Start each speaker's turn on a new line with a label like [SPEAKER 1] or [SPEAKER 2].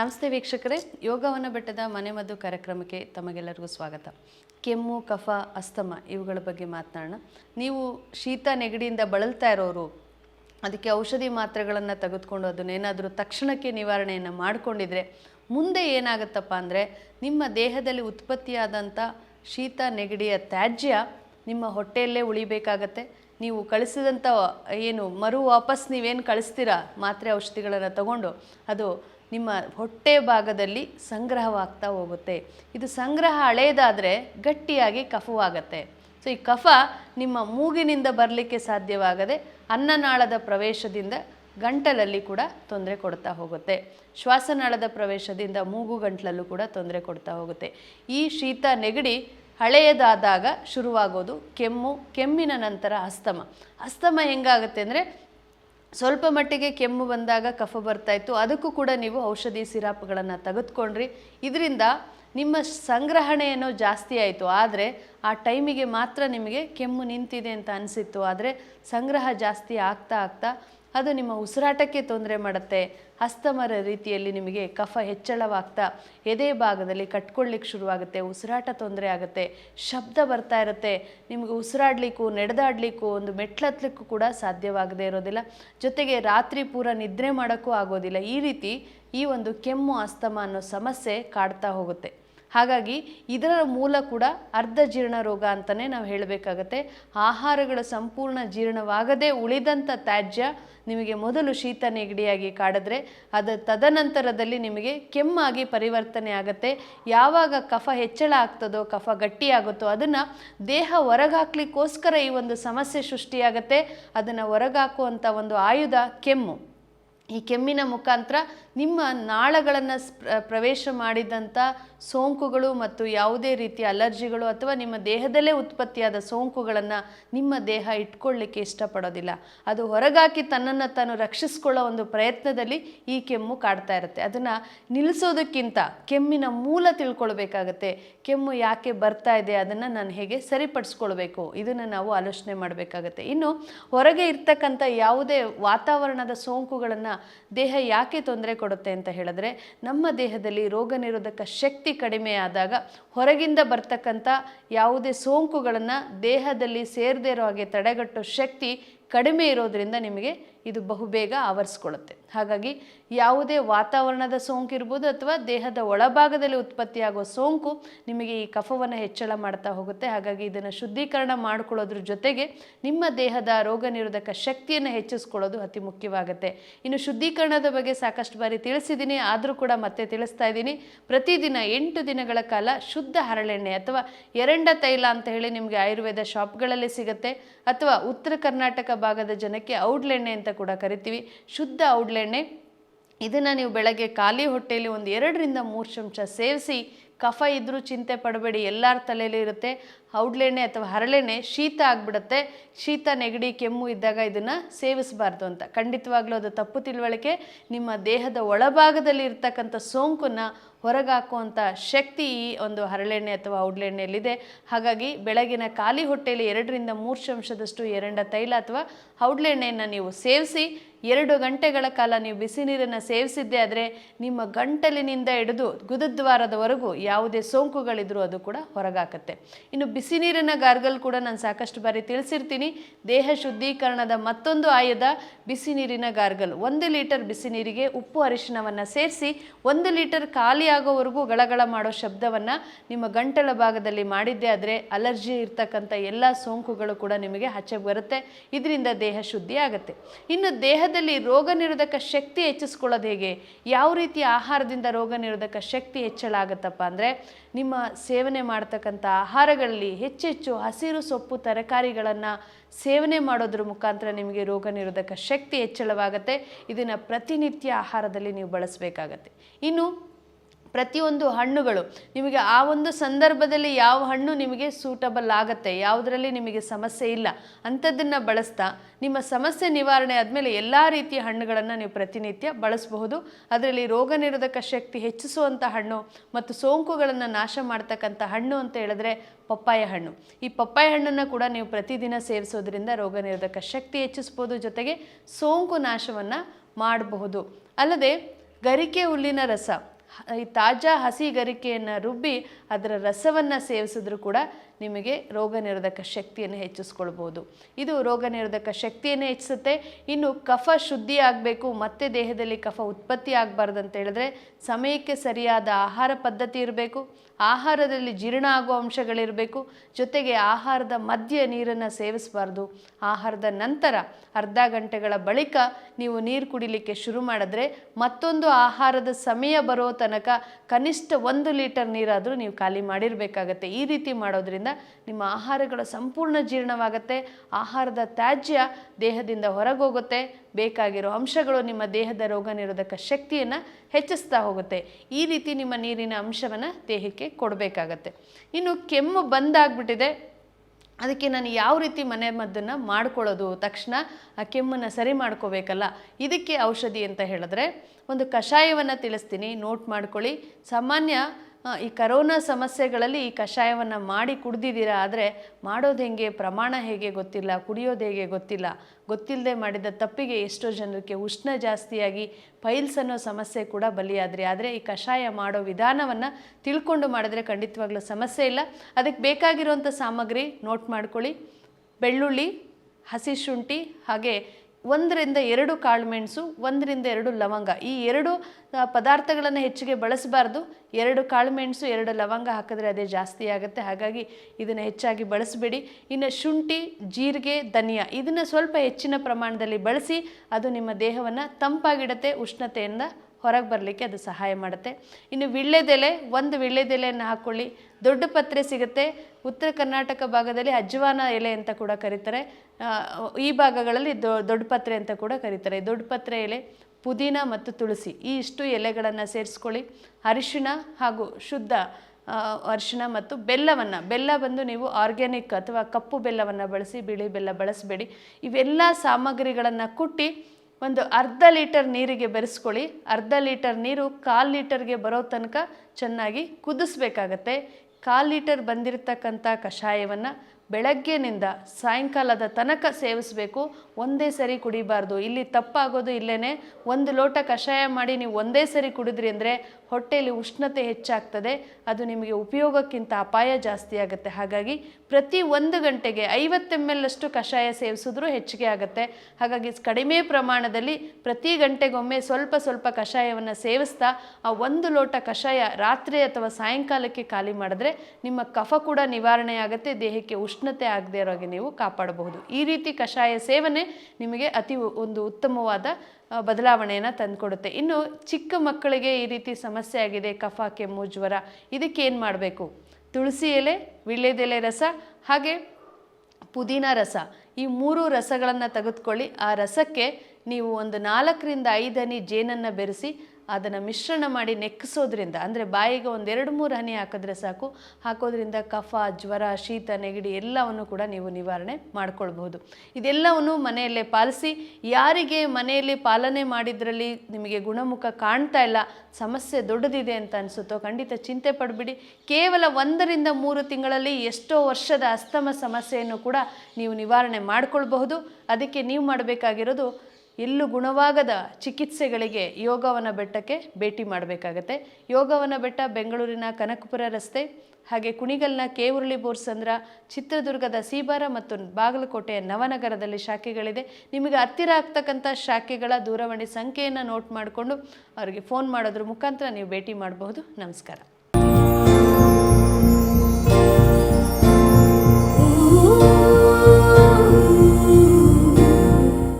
[SPEAKER 1] ನಮಸ್ತೆ ವೀಕ್ಷಕರೇ. ಯೋಗವನ ಬೆಟ್ಟದ ಮನೆಮದ್ದು ಕಾರ್ಯಕ್ರಮಕ್ಕೆ ತಮಗೆಲ್ಲರಿಗೂ ಸ್ವಾಗತ. ಕೆಮ್ಮು, ಕಫ, ಅಸ್ತಮ ಇವುಗಳ ಬಗ್ಗೆ ಮಾತನಾಡೋಣ. ನೀವು ಶೀತ ನೆಗಡಿಯಿಂದ ಬಳಲ್ತಾ ಇರೋರು, ಅದಕ್ಕೆ ಔಷಧಿ ಮಾತ್ರೆಗಳನ್ನು ತೆಗೆದುಕೊಂಡು ಅದನ್ನೇನಾದರೂ ತಕ್ಷಣಕ್ಕೆ ನಿವಾರಣೆಯನ್ನು ಮಾಡಿಕೊಂಡಿದ್ರೆ ಮುಂದೆ ಏನಾಗುತ್ತಪ್ಪ ಅಂದರೆ ನಿಮ್ಮ ದೇಹದಲ್ಲಿ ಉತ್ಪತ್ತಿಯಾದಂಥ ಶೀತ ನೆಗಡಿಯ ತ್ಯಾಜ್ಯ ನಿಮ್ಮ ಹೊಟ್ಟೆಯಲ್ಲೇ ಉಳಿಬೇಕಾಗತ್ತೆ. ನೀವು ಕಳಿಸಿದಂಥ ಏನು, ಮರು ವಾಪಸ್ ನೀವೇನು ಕಳಿಸ್ತೀರಾ? ಮಾತ್ರೆ ಔಷಧಿಗಳನ್ನು ತಗೊಂಡು ಅದು ನಿಮ್ಮ ಹೊಟ್ಟೆ ಭಾಗದಲ್ಲಿ ಸಂಗ್ರಹವಾಗ್ತಾ ಹೋಗುತ್ತೆ. ಇದು ಸಂಗ್ರಹ ಹಳೆಯದಾದರೆ ಗಟ್ಟಿಯಾಗಿ ಕಫವಾಗತ್ತೆ. ಸೊ, ಈ ಕಫ ನಿಮ್ಮ ಮೂಗಿನಿಂದ ಬರಲಿಕ್ಕೆ ಸಾಧ್ಯವಾಗದೆ ಅನ್ನನಾಳದ ಪ್ರವೇಶದಿಂದ ಗಂಟಲಲ್ಲಿ ಕೂಡ ತೊಂದರೆ ಕೊಡ್ತಾ ಹೋಗುತ್ತೆ. ಶ್ವಾಸನಾಳದ ಪ್ರವೇಶದಿಂದ ಮೂಗು ಗಂಟಲಲ್ಲೂ ಕೂಡ ತೊಂದರೆ ಕೊಡ್ತಾ ಹೋಗುತ್ತೆ. ಈ ಶೀತ ನೆಗಡಿ ಹಳೆಯದಾದಾಗ ಶುರುವಾಗೋದು ಕೆಮ್ಮು, ಕೆಮ್ಮಿನ ನಂತರ ಅಸ್ತಮ. ಅಸ್ತಮ ಹೆಂಗಾಗುತ್ತೆ ಅಂದರೆ ಸ್ವಲ್ಪ ಮಟ್ಟಿಗೆ ಕೆಮ್ಮು ಬಂದಾಗ ಕಫ ಬರ್ತಾಯಿತ್ತು ಅದಕ್ಕೂ ಕೂಡ ನೀವು ಔಷಧಿ ಸಿರಾಪ್ಗಳನ್ನು ತೆಗೆದುಕೊಂಡ್ರಿ. ಇದರಿಂದ ನಿಮ್ಮ ಸಂಗ್ರಹಣೆ ಏನೋ ಜಾಸ್ತಿ ಆಯಿತು. ಆದರೆ ಆ ಟೈಮಿಗೆ ಮಾತ್ರ ನಿಮಗೆ ಕೆಮ್ಮು ನಿಂತಿದೆ ಅಂತ ಅನಿಸಿತ್ತು. ಆದರೆ ಸಂಗ್ರಹ ಜಾಸ್ತಿ ಆಗ್ತಾ ಆಗ್ತಾ ಅದು ನಿಮ್ಮ ಉಸಿರಾಟಕ್ಕೆ ತೊಂದರೆ ಮಾಡುತ್ತೆ. ಅಸ್ತಮರ ರೀತಿಯಲ್ಲಿ ನಿಮಗೆ ಕಫ ಹೆಚ್ಚಳವಾಗ್ತಾ ಎದೆ ಭಾಗದಲ್ಲಿ ಕಟ್ಕೊಳ್ಳಿಕ್ಕೆ ಶುರುವಾಗುತ್ತೆ, ಉಸಿರಾಟ ತೊಂದರೆ ಆಗುತ್ತೆ, ಶಬ್ದ ಬರ್ತಾ ಇರುತ್ತೆ. ನಿಮಗೆ ಉಸಿರಾಡಲಿಕ್ಕೂ, ನಡೆದಾಡಲಿಕ್ಕೂ, ಒಂದು ಮೆಟ್ಲತ್ಲಿಕ್ಕೂ ಕೂಡ ಸಾಧ್ಯವಾಗದೇ ಇರೋದಿಲ್ಲ. ಜೊತೆಗೆ ರಾತ್ರಿ ಪೂರ ನಿದ್ರೆ ಮಾಡೋಕ್ಕೂ ಆಗೋದಿಲ್ಲ. ಈ ರೀತಿ ಈ ಒಂದು ಕೆಮ್ಮು, ಅಸ್ತಮ ಅನ್ನೋ ಸಮಸ್ಯೆ ಕಾಡ್ತಾ ಹೋಗುತ್ತೆ. ಹಾಗಾಗಿ ಇದರ ಮೂಲ ಕೂಡ ಅರ್ಧ ಜೀರ್ಣ ರೋಗ ಅಂತಲೇ ನಾವು ಹೇಳಬೇಕಾಗತ್ತೆ. ಆಹಾರಗಳ ಸಂಪೂರ್ಣ ಜೀರ್ಣವಾಗದೇ ಉಳಿದಂಥ ತ್ಯಾಜ್ಯ ನಿಮಗೆ ಮೊದಲು ಶೀತ ನೆಗಡಿಯಾಗಿ ಕಾಡಿದ್ರೆ ಅದು ತದನಂತರದಲ್ಲಿ ನಿಮಗೆ ಕೆಮ್ಮಾಗಿ ಪರಿವರ್ತನೆ ಆಗುತ್ತೆ. ಯಾವಾಗ ಕಫ ಹೆಚ್ಚಳ ಆಗ್ತದೋ, ಕಫ ಗಟ್ಟಿಯಾಗುತ್ತೋ ಅದನ್ನು ದೇಹ ಹೊರಗಾಕ್ಲಿಕ್ಕೋಸ್ಕರ ಈ ಒಂದು ಸಮಸ್ಯೆ ಸೃಷ್ಟಿಯಾಗತ್ತೆ. ಅದನ್ನು ಹೊರಗಾಕುವಂಥ ಒಂದು ಆಯುಧ ಕೆಮ್ಮು. ಈ ಕೆಮ್ಮಿನ ಮುಖಾಂತರ ನಿಮ್ಮ ನಾಳಗಳನ್ನು ಪ್ರವೇಶ ಮಾಡಿದಂಥ ಸೋಂಕುಗಳು ಮತ್ತು ಯಾವುದೇ ರೀತಿಯ ಅಲರ್ಜಿಗಳು ಅಥವಾ ನಿಮ್ಮ ದೇಹದಲ್ಲೇ ಉತ್ಪತ್ತಿಯಾದ ಸೋಂಕುಗಳನ್ನು ನಿಮ್ಮ ದೇಹ ಇಟ್ಕೊಳ್ಳಿಕ್ಕೆ ಇಷ್ಟಪಡೋದಿಲ್ಲ. ಅದು ಹೊರಗಾಕಿ ತನ್ನನ್ನು ತಾನು ರಕ್ಷಿಸ್ಕೊಳ್ಳೋ ಒಂದು ಪ್ರಯತ್ನದಲ್ಲಿ ಈ ಕೆಮ್ಮು ಕಾಡ್ತಾ ಇರುತ್ತೆ. ಅದನ್ನು ನಿಲ್ಲಿಸೋದಕ್ಕಿಂತ ಕೆಮ್ಮಿನ ಮೂಲ ತಿಳ್ಕೊಳ್ಬೇಕಾಗತ್ತೆ. ಕೆಮ್ಮು ಯಾಕೆ ಬರ್ತಾ ಇದೆ ಅದನ್ನು ನಾನು ಹೇಗೆ ಸರಿಪಡಿಸ್ಕೊಳ್ಬೇಕು? ಇದನ್ನು ನಾವು ಆಲೋಚನೆ ಮಾಡಬೇಕಾಗತ್ತೆ. ಇನ್ನು ಹೊರಗೆ ಇರ್ತಕ್ಕಂಥ ಯಾವುದೇ ವಾತಾವರಣದ ಸೋಂಕುಗಳನ್ನು ದೇಹ ಯಾಕೆ ತೊಂದರೆ ಕೊಡುತ್ತೆ ಅಂತ ಹೇಳಿದ್ರೆ ನಮ್ಮ ದೇಹದಲ್ಲಿ ರೋಗ ನಿರೋಧಕ ಶಕ್ತಿ ಕಡಿಮೆ ಆದಾಗ ಹೊರಗಿಂದ ಬರ್ತಕ್ಕಂಥ ಯಾವುದೇ ಸೋಂಕುಗಳನ್ನು ದೇಹದಲ್ಲಿ ಸೇರದೇ ಇರೋ ಹಾಗೆ ತಡೆಗಟ್ಟೋ ಶಕ್ತಿ ಕಡಿಮೆ ಇರೋದ್ರಿಂದ ನಿಮಗೆ ಇದು ಬಹುಬೇಗ ಆವರಿಸ್ಕೊಳ್ಳುತ್ತೆ. ಹಾಗಾಗಿ ಯಾವುದೇ ವಾತಾವರಣದ ಸೋಂಕು ಇರ್ಬೋದು ಅಥವಾ ದೇಹದ ಒಳಭಾಗದಲ್ಲಿ ಉತ್ಪತ್ತಿಯಾಗೋ ಸೋಂಕು ನಿಮಗೆ ಈ ಕಫವನ್ನು ಹೆಚ್ಚಳ ಮಾಡ್ತಾ ಹೋಗುತ್ತೆ. ಹಾಗಾಗಿ ಇದನ್ನು ಶುದ್ಧೀಕರಣ ಮಾಡಿಕೊಳ್ಳೋದ್ರ ಜೊತೆಗೆ ನಿಮ್ಮ ದೇಹದ ರೋಗ ನಿರೋಧಕ ಶಕ್ತಿಯನ್ನು ಹೆಚ್ಚಿಸ್ಕೊಳ್ಳೋದು ಅತಿ ಮುಖ್ಯವಾಗುತ್ತೆ. ಇನ್ನು ಶುದ್ಧೀಕರಣದ ಬಗ್ಗೆ ಸಾಕಷ್ಟು ಬಾರಿ ತಿಳಿಸಿದ್ದೀನಿ. ಆದರೂ ಕೂಡ ಮತ್ತೆ ತಿಳಿಸ್ತಾ ಇದ್ದೀನಿ. ಪ್ರತಿದಿನ ಎಂಟು ದಿನಗಳ ಕಾಲ ಶುದ್ಧ ಹರಳೆಣ್ಣೆ ಅಥವಾ ಎರಂಡ ತೈಲ ಅಂತ ಹೇಳಿ ನಿಮಗೆ ಆಯುರ್ವೇದ ಶಾಪ್ಗಳಲ್ಲಿ ಸಿಗುತ್ತೆ. ಅಥವಾ ಉತ್ತರ ಕರ್ನಾಟಕ ಭಾಗದ ಜನಕ್ಕೆ ಔಡ್ಲೆಣ್ಣೆ ಅಂತ ಕೂಡ ಕರಿತೀವಿ. ಶುದ್ಧ ಔಡ್ಲೆಣ್ಣೆ. ಇದನ್ನು ನೀವು ಬೆಳಗ್ಗೆ ಖಾಲಿ ಹೊಟ್ಟೆಯಲ್ಲಿ ಒಂದು ಎರಡರಿಂದ ಮೂರು ಚಮಚ ಸೇವಿಸಿ ಕಫ ಇದ್ದರೂ ಚಿಂತೆ ಪಡಬೇಡಿ, ಎಲ್ಲರ ತಲೆಯಲ್ಲಿ ಇರುತ್ತೆ. ಔಡ್ಲೆಣ್ಣೆ ಅಥವಾ ಹರಳೆಣ್ಣೆ ಶೀತ ಆಗಿಬಿಡುತ್ತೆ. ಶೀತ, ನೆಗಡಿ, ಕೆಮ್ಮು ಇದ್ದಾಗ ಇದನ್ನು ಸೇವಿಸಬಾರ್ದು ಅಂತ. ಖಂಡಿತವಾಗ್ಲೂ ಅದು ತಪ್ಪು ತಿಳುವಳಿಕೆ. ನಿಮ್ಮ ದೇಹದ ಒಳಭಾಗದಲ್ಲಿ ಇರ್ತಕ್ಕಂಥ ಸೋಂಕನ್ನು ಹೊರಗಾಕುವಂಥ ಶಕ್ತಿ ಈ ಒಂದು ಹರಳೆಣ್ಣೆ ಅಥವಾ ಔಡ್ಲೆಣ್ಣೆಯಲ್ಲಿದೆ ಹಾಗಾಗಿ ಬೆಳಗಿನ ಖಾಲಿ ಹೊಟ್ಟೆಯಲ್ಲಿ ಎರಡರಿಂದ ಮೂರು ಶಂಶದಷ್ಟು ಎರಡ ತೈಲ ಅಥವಾ ಔಡ್ಲೆಣ್ಣೆಯನ್ನು ನೀವು ಸೇವಿಸಿ ಎರಡು ಗಂಟೆಗಳ ಕಾಲ ನೀವು ಬಿಸಿ ನೀರನ್ನು ಸೇವಿಸಿದ್ದೆ ಆದರೆ ನಿಮ್ಮ ಗಂಟಲಿನಿಂದ ಹಿಡಿದು ಗುದದ್ವಾರದವರೆಗೂ ಯಾವುದೇ ಸೋಂಕುಗಳಿದ್ರೂ ಅದು ಕೂಡ ಹೊರಗಾಕತ್ತೆ. ಇನ್ನು ಬಿಸಿ ನೀರಿನ ಗಾರ್ಗಲ್ ಕೂಡ ನಾನು ಸಾಕಷ್ಟು ಬಾರಿ ತಿಳಿಸಿರ್ತೀನಿ. ದೇಹ ಶುದ್ಧೀಕರಣದ ಮತ್ತೊಂದು ಆಯದ ಬಿಸಿ ನೀರಿನ ಗಾರ್ಗಲ್. ಒಂದು ಲೀಟರ್ ಬಿಸಿ ನೀರಿಗೆ ಉಪ್ಪು ಅರಿಶಿಣವನ್ನು ಸೇರಿಸಿ ಒಂದು ಲೀಟರ್ ಖಾಲಿ ಆಗೋವರೆಗೂ ಗಳಗಳ ಮಾಡೋ ಶಬ್ದವನ್ನು ನಿಮ್ಮ ಗಂಟಲ ಭಾಗದಲ್ಲಿ ಮಾಡಿದ್ದೆ ಆದರೆ ಅಲರ್ಜಿ ಇರ್ತಕ್ಕಂಥ ಎಲ್ಲ ಸೋಂಕುಗಳು ಕೂಡ ನಿಮಗೆ ಹಚ್ಚೆ ಬರುತ್ತೆ. ಇದರಿಂದ ದೇಹ ಶುದ್ಧಿ ಆಗುತ್ತೆ. ಇನ್ನು ದೇಹದಲ್ಲಿ ರೋಗ ನಿರೋಧಕ ಶಕ್ತಿ ಹೆಚ್ಚಿಸ್ಕೊಳ್ಳೋದು ಹೇಗೆ? ಯಾವ ರೀತಿಯ ಆಹಾರದಿಂದ ರೋಗ ನಿರೋಧಕ ಶಕ್ತಿ ಹೆಚ್ಚಳ ಆಗುತ್ತಪ್ಪ ಅಂದರೆ ನಿಮ್ಮ ಸೇವನೆ ಮಾಡ್ತಕ್ಕಂಥ ಆಹಾರಗಳಲ್ಲಿ ಹೆಚ್ಚೆಚ್ಚು ಹಸಿರು ಸೊಪ್ಪು ತರಕಾರಿಗಳನ್ನು ಸೇವನೆ ಮಾಡೋದ್ರ ಮುಖಾಂತರ ನಿಮಗೆ ರೋಗ ನಿರೋಧಕ ಶಕ್ತಿ ಹೆಚ್ಚಳವಾಗುತ್ತೆ. ಇದನ್ನು ಪ್ರತಿನಿತ್ಯ ಆಹಾರದಲ್ಲಿ ನೀವು ಬಳಸಬೇಕಾಗತ್ತೆ. ಇನ್ನು ಪ್ರತಿಯೊಂದು ಹಣ್ಣುಗಳು. ನಿಮಗೆ ಆ ಒಂದು ಸಂದರ್ಭದಲ್ಲಿ ಯಾವ ಹಣ್ಣು ನಿಮಗೆ ಸೂಟಬಲ್ ಆಗುತ್ತೆ, ಯಾವುದರಲ್ಲಿ ನಿಮಗೆ ಸಮಸ್ಯೆ ಇಲ್ಲ ಅಂಥದ್ದನ್ನು ಬಳಸ್ತಾ, ನಿಮ್ಮ ಸಮಸ್ಯೆ ನಿವಾರಣೆ ಆದಮೇಲೆ ಎಲ್ಲ ರೀತಿಯ ಹಣ್ಣುಗಳನ್ನು ನೀವು ಪ್ರತಿನಿತ್ಯ ಬಳಸಬಹುದು. ಅದರಲ್ಲಿ ರೋಗ ನಿರೋಧಕ ಶಕ್ತಿ ಹೆಚ್ಚಿಸುವಂಥ ಹಣ್ಣು ಮತ್ತು ಸೋಂಕುಗಳನ್ನು ನಾಶ ಮಾಡ್ತಕ್ಕಂಥ ಹಣ್ಣು ಅಂತ ಹೇಳಿದ್ರೆ ಪಪ್ಪಾಯ ಹಣ್ಣು. ಈ ಪಪ್ಪಾಯ ಹಣ್ಣನ್ನು ಕೂಡ ನೀವು ಪ್ರತಿದಿನ ಸೇವಿಸೋದ್ರಿಂದ ರೋಗ ನಿರೋಧಕ ಶಕ್ತಿ ಹೆಚ್ಚಿಸ್ಬೋದು, ಜೊತೆಗೆ ಸೋಂಕು ನಾಶವನ್ನು ಮಾಡಬಹುದು. ಅಲ್ಲದೆ ಗರಿಕೆ ಹುಲ್ಲಿನ ರಸ. ಈ ತಾಜಾ ಹಸಿ ಗರಿಕೆಯನ್ನು ರುಬ್ಬಿ ಅದರ ರಸವನ್ನು ಸೇವಿಸಿದ್ರೂ ಕೂಡ ನಿಮಗೆ ರೋಗ ನಿರೋಧಕ ಶಕ್ತಿಯನ್ನು ಹೆಚ್ಚಿಸ್ಕೊಳ್ಬೋದು. ಇದು ರೋಗ ನಿರೋಧಕ ಶಕ್ತಿಯನ್ನು ಹೆಚ್ಚಿಸುತ್ತೆ. ಇನ್ನು ಕಫ ಶುದ್ಧಿ ಆಗಬೇಕು, ಮತ್ತೆ ದೇಹದಲ್ಲಿ ಕಫ ಉತ್ಪತ್ತಿ ಆಗಬಾರ್ದು ಅಂತ ಹೇಳಿದ್ರೆ ಸಮಯಕ್ಕೆ ಸರಿಯಾದ ಆಹಾರ ಪದ್ಧತಿ ಇರಬೇಕು, ಆಹಾರದಲ್ಲಿ ಜೀರ್ಣ ಆಗುವ ಅಂಶಗಳಿರಬೇಕು, ಜೊತೆಗೆ ಆಹಾರದ ಮಧ್ಯ ನೀರನ್ನು ಸೇವಿಸಬಾರ್ದು. ಆಹಾರದ ನಂತರ ಅರ್ಧ ಗಂಟೆಗಳ ಬಳಿಕ ನೀವು ನೀರು ಕುಡಿಲಿಕ್ಕೆ ಶುರು ಮಾಡಿದ್ರೆ ಮತ್ತೊಂದು ಆಹಾರದ ಸಮಯ ಬರೋ ತನಕ ಕನಿಷ್ಠ ಒಂದು ಲೀಟರ್ ನೀರಾದರೂ ನೀವು ಖಾಲಿ ಮಾಡಿರಬೇಕಾಗತ್ತೆ. ಈ ರೀತಿ ಮಾಡೋದ್ರಿಂದ ನಿಮ್ಮ ಆಹಾರಗಳ ಸಂಪೂರ್ಣ ಜೀರ್ಣವಾಗುತ್ತೆ. ಆಹಾರದ ತ್ಯಾಜ್ಯ ದೇಹದಿಂದ ಹೊರಗೋಗುತ್ತೆ. ಬೇಕಾಗಿರೋ ಅಂಶಗಳು ನಿಮ್ಮ ದೇಹದ ರೋಗ ನಿರೋಧಕ ಶಕ್ತಿಯನ್ನು ಹೆಚ್ಚಿಸ್ತಾ ಹೋಗುತ್ತೆ. ಈ ರೀತಿ ನಿಮ್ಮ ನೀರಿನ ಅಂಶವನ್ನು ದೇಹಕ್ಕೆ ಕೊಡಬೇಕಾಗತ್ತೆ. ಇನ್ನು ಕೆಮ್ಮು ಬಂದಾಗ್ಬಿಟ್ಟಿದೆ. ಅದಕ್ಕೆ ನಾನು ಯಾವ ರೀತಿ ಮನೆ ಮದ್ದನ್ನು ಮಾಡ್ಕೊಳ್ಳೋದು? ತಕ್ಷಣ ಆ ಕೆಮ್ಮನ್ನು ಸರಿ ಮಾಡ್ಕೋಬೇಕಲ್ಲ? ಇದಕ್ಕೆ ಔಷಧಿ ಅಂತ ಹೇಳಿದ್ರೆ ಒಂದು ಕಷಾಯವನ್ನು ತಿಳಿಸ್ತೀನಿ. ನೋಟ್ ಮಾಡ್ಕೊಳ್ಳಿ. ಸಾಮಾನ್ಯ ಈ ಕರೋನಾ ಸಮಸ್ಯೆಗಳಲ್ಲಿ ಈ ಕಷಾಯವನ್ನು ಮಾಡಿ ಕುಡ್ದಿದ್ದೀರಾ? ಆದರೆ ಮಾಡೋದು ಹೇಗೆ? ಪ್ರಮಾಣ ಹೇಗೆ ಗೊತ್ತಿಲ್ಲ, ಕುಡಿಯೋದು ಹೇಗೆ ಗೊತ್ತಿಲ್ಲ? ಗೊತ್ತಿಲ್ಲದೆ ಮಾಡಿದ ತಪ್ಪಿಗೆ ಎಷ್ಟೋ ಜನರಿಗೆ ಉಷ್ಣ ಜಾಸ್ತಿಯಾಗಿ ಪೈಲ್ಸ್ ಅನ್ನೋ ಸಮಸ್ಯೆ ಕೂಡ ಬಲಿಯಾದ್ರಿ. ಆದರೆ ಈ ಕಷಾಯ ಮಾಡೋ ವಿಧಾನವನ್ನು ತಿಳ್ಕೊಂಡು ಮಾಡಿದ್ರೆ ಖಂಡಿತವಾಗ್ಲೂ ಸಮಸ್ಯೆ ಇಲ್ಲ. ಅದಕ್ಕೆ ಬೇಕಾಗಿರುವಂಥ ಸಾಮಗ್ರಿ ನೋಟ್ ಮಾಡ್ಕೊಳ್ಳಿ. ಬೆಳ್ಳುಳ್ಳಿ, ಹಸಿ ಶುಂಠಿ ಹಾಗೆ ಒಂದರಿಂದ ಎರಡು ಕಾಳುಮೆಣಸು ಒಂದರಿಂದ ಎರಡು ಲವಂಗ. ಈ ಎರಡು ಪದಾರ್ಥಗಳನ್ನು ಹೆಚ್ಚಿಗೆ ಬಳಸಬಾರ್ದು. ಎರಡು ಕಾಳುಮೆಣಸು ಎರಡು ಲವಂಗ ಹಾಕಿದ್ರೆ ಅದೇ ಜಾಸ್ತಿ ಆಗುತ್ತೆ. ಹಾಗಾಗಿ ಇದನ್ನು ಹೆಚ್ಚಾಗಿ ಬಳಸಬೇಡಿ. ಇನ್ನು ಶುಂಠಿ, ಜೀರಿಗೆ, ಧನಿಯಾ ಇದನ್ನು ಸ್ವಲ್ಪ ಹೆಚ್ಚಿನ ಪ್ರಮಾಣದಲ್ಲಿ ಬಳಸಿ ಅದು ನಿಮ್ಮ ದೇಹವನ್ನು ತಂಪಾಗಿಡತ್ತೆ, ಉಷ್ಣತೆಯಿಂದ ಹೊರಗೆ ಬರಲಿಕ್ಕೆ ಅದು ಸಹಾಯ ಮಾಡುತ್ತೆ. ಇನ್ನು ವಿಳ್ಳೆದೆಲೆ ಒಂದು ವಿಳ್ಳೆದೆಲೆಯನ್ನು ಹಾಕ್ಕೊಳ್ಳಿ ದೊಡ್ಡ ಪತ್ರೆ ಸಿಗುತ್ತೆ. ಉತ್ತರ ಕರ್ನಾಟಕ ಭಾಗದಲ್ಲಿ ಅಜ್ವಾನ ಎಲೆ ಅಂತ ಕೂಡ ಕರೀತಾರೆ. ಈ ಭಾಗಗಳಲ್ಲಿ ದೊಡ್ಡ ಪತ್ರೆ ಅಂತ ಕೂಡ ಕರೀತಾರೆ. ದೊಡ್ಡ ಪತ್ರೆ ಎಲೆ ಪುದೀನ ಮತ್ತು ತುಳಸಿ, ಈ ಇಷ್ಟು ಎಲೆಗಳನ್ನು ಸೇರಿಸ್ಕೊಳ್ಳಿ. ಅರಿಶಿಣ ಹಾಗೂ ಶುದ್ಧ ಅರಿಶಿಣ ಮತ್ತು ಬೆಲ್ಲವನ್ನು, ಬೆಲ್ಲ ಬಂದು ನೀವು ಆರ್ಗ್ಯಾನಿಕ್ ಅಥವಾ ಕಪ್ಪು ಬೆಲ್ಲವನ್ನು ಬಳಸಿ, ಬಿಳಿ ಬೆಲ್ಲ ಬಳಸಬೇಡಿ. ಇವೆಲ್ಲ ಸಾಮಗ್ರಿಗಳನ್ನು ಕುಟ್ಟಿ ಒಂದು ಅರ್ಧ ಲೀಟರ್ ನೀರಿಗೆ ಬೆರೆಸ್ಕೊಳ್ಳಿ. ಅರ್ಧ ಲೀಟರ್ ನೀರು ಕಾಲು ಲೀಟರ್ಗೆ ಬರೋ ತನಕ ಚೆನ್ನಾಗಿ ಕುದಿಸ್ಬೇಕಾಗತ್ತೆ. ಕಾಲು ಲೀಟರ್ ಬಂದಿರತಕ್ಕಂಥ ಕಷಾಯವನ್ನು ಬೆಳಗ್ಗೆನಿಂದ ಸಾಯಂಕಾಲದ ತನಕ ಸೇವಿಸಬೇಕು. ಒಂದೇ ಸರಿ ಕುಡಿಬಾರ್ದು. ಇಲ್ಲಿ ತಪ್ಪಾಗೋದು ಇಲ್ಲೇ ಒಂದು ಲೋಟ ಕಷಾಯ ಮಾಡಿ ನೀವು ಒಂದೇ ಸರಿ ಕುಡಿದ್ರಿ ಅಂದರೆ ಹೊಟ್ಟೆಯಲ್ಲಿ ಉಷ್ಣತೆ ಹೆಚ್ಚಾಗ್ತದೆ. ಅದು ನಿಮಗೆ ಉಪಯೋಗಕ್ಕಿಂತ ಅಪಾಯ ಜಾಸ್ತಿ ಆಗುತ್ತೆ. ಹಾಗಾಗಿ ಪ್ರತಿ ಒಂದು ಗಂಟೆಗೆ ಐವತ್ತು ಎಂ ಎಲ್ ಅಷ್ಟು ಕಷಾಯ ಸೇವಿಸಿದ್ರೂ ಹೆಚ್ಚಿಗೆ ಆಗುತ್ತೆ. ಹಾಗಾಗಿ ಕಡಿಮೆ ಪ್ರಮಾಣದಲ್ಲಿ ಪ್ರತಿ ಗಂಟೆಗೊಮ್ಮೆ ಸ್ವಲ್ಪ ಸ್ವಲ್ಪ ಕಷಾಯವನ್ನು ಸೇವಿಸ್ತಾ ಆ ಒಂದು ಲೋಟ ಕಷಾಯ ರಾತ್ರಿ ಅಥವಾ ಸಾಯಂಕಾಲಕ್ಕೆ ಖಾಲಿ ಮಾಡಿದ್ರೆ ನಿಮ್ಮ ಕಫ ಕೂಡ ನಿವಾರಣೆ ಆಗುತ್ತೆ, ದೇಹಕ್ಕೆ ಉಷ್ಣತೆ ಆಗದೇ ಇರೋ ಹಾಗೆ ನೀವು ಕಾಪಾಡಬಹುದು. ಈ ರೀತಿ ಕಷಾಯ ಸೇವನೆ ನಿಮಗೆ ಅತಿ ಒಂದು ಉತ್ತಮವಾದ ಬದಲಾವಣೆಯನ್ನು ತಂದುಕೊಡುತ್ತೆ. ಇನ್ನು ಚಿಕ್ಕ ಮಕ್ಕಳಿಗೆ ಈ ರೀತಿ ಸಮಸ್ಯೆ ಆಗಿದೆ, ಕಫ, ಕೆಮ್ಮು, ಜ್ವರ ಇದಕ್ಕೇನು ಮಾಡಬೇಕು? ತುಳಸಿ ಎಲೆ ವಿಳ್ಯದೆಲೆ ರಸ ಹಾಗೆ ಪುದೀನ ರಸ. ಈ ಮೂರು ರಸಗಳನ್ನು ತೆಗೆದುಕೊಳ್ಳಿ. ಆ ರಸಕ್ಕೆ ನೀವು ಒಂದು ನಾಲ್ಕರಿಂದ ಐದನಿ ಜೇನನ್ನು ಬೆರೆಸಿ ಅದನ್ನು ಮಿಶ್ರಣ ಮಾಡಿ ನೆಕ್ಕಿಸೋದ್ರಿಂದ, ಅಂದರೆ ಬಾಯಿಗೆ ಒಂದೆರಡು ಮೂರು ಹನಿ ಹಾಕಿದ್ರೆ ಸಾಕು, ಹಾಕೋದ್ರಿಂದ ಕಫ, ಜ್ವರ, ಶೀತ, ನೆಗಡಿ ಎಲ್ಲವನ್ನು ಕೂಡ ನೀವು ನಿವಾರಣೆ ಮಾಡ್ಕೊಳ್ಬಹುದು. ಇದೆಲ್ಲವನ್ನು ಮನೆಯಲ್ಲೇ ಪಾಲಿಸಿ, ಯಾರಿಗೆ ಮನೆಯಲ್ಲಿ ಪಾಲನೆ ಮಾಡಿದ್ರಲ್ಲಿ ನಿಮಗೆ ಗುಣಮುಖ ಕಾಣ್ತಾ ಇಲ್ಲ, ಸಮಸ್ಯೆ ದೊಡ್ಡದಿದೆ ಅಂತ ಅನಿಸುತ್ತೋ, ಖಂಡಿತ ಚಿಂತೆ ಪಡಬೇಡಿ. ಕೇವಲ ಒಂದರಿಂದ ಮೂರು ತಿಂಗಳಲ್ಲಿ ಎಷ್ಟೋ ವರ್ಷದ ಅಸ್ತಮ ಸಮಸ್ಯೆಯನ್ನು ಕೂಡ ನೀವು ನಿವಾರಣೆ ಮಾಡಿಕೊಳ್ಬಹುದು. ಅದಕ್ಕೆ ನೀವು ಮಾಡಬೇಕಾಗಿರೋದು ಎಲ್ಲೂ ಗುಣವಾಗದ ಚಿಕಿತ್ಸೆಗಳಿಗೆ ಯೋಗವನ ಬೆಟ್ಟಕ್ಕೆ ಭೇಟಿ ಮಾಡಬೇಕಾಗತ್ತೆ. ಯೋಗವನ ಬೆಟ್ಟ ಬೆಂಗಳೂರಿನ ಕನಕಪುರ ರಸ್ತೆ, ಹಾಗೆ ಕುಣಿಗಲ್ನ ಕೇವುರಳಿ ಬೋರ್ಸಂದ್ರ, ಚಿತ್ರದುರ್ಗದ ಸೀಬಾರ ಮತ್ತು ಬಾಗಲಕೋಟೆಯ ನವನಗರದಲ್ಲಿ ಶಾಖೆಗಳಿದೆ. ನಿಮಗೆ ಹತ್ತಿರ ಆಗ್ತಕ್ಕಂಥ ಶಾಖೆಗಳ ದೂರವಾಣಿ ಸಂಖ್ಯೆಯನ್ನು ನೋಟ್ ಮಾಡಿಕೊಂಡು ಅವರಿಗೆ ಫೋನ್ ಮಾಡೋದ್ರ ಮುಖಾಂತರ ನೀವು ಭೇಟಿ ಮಾಡಬಹುದು. ನಮಸ್ಕಾರ.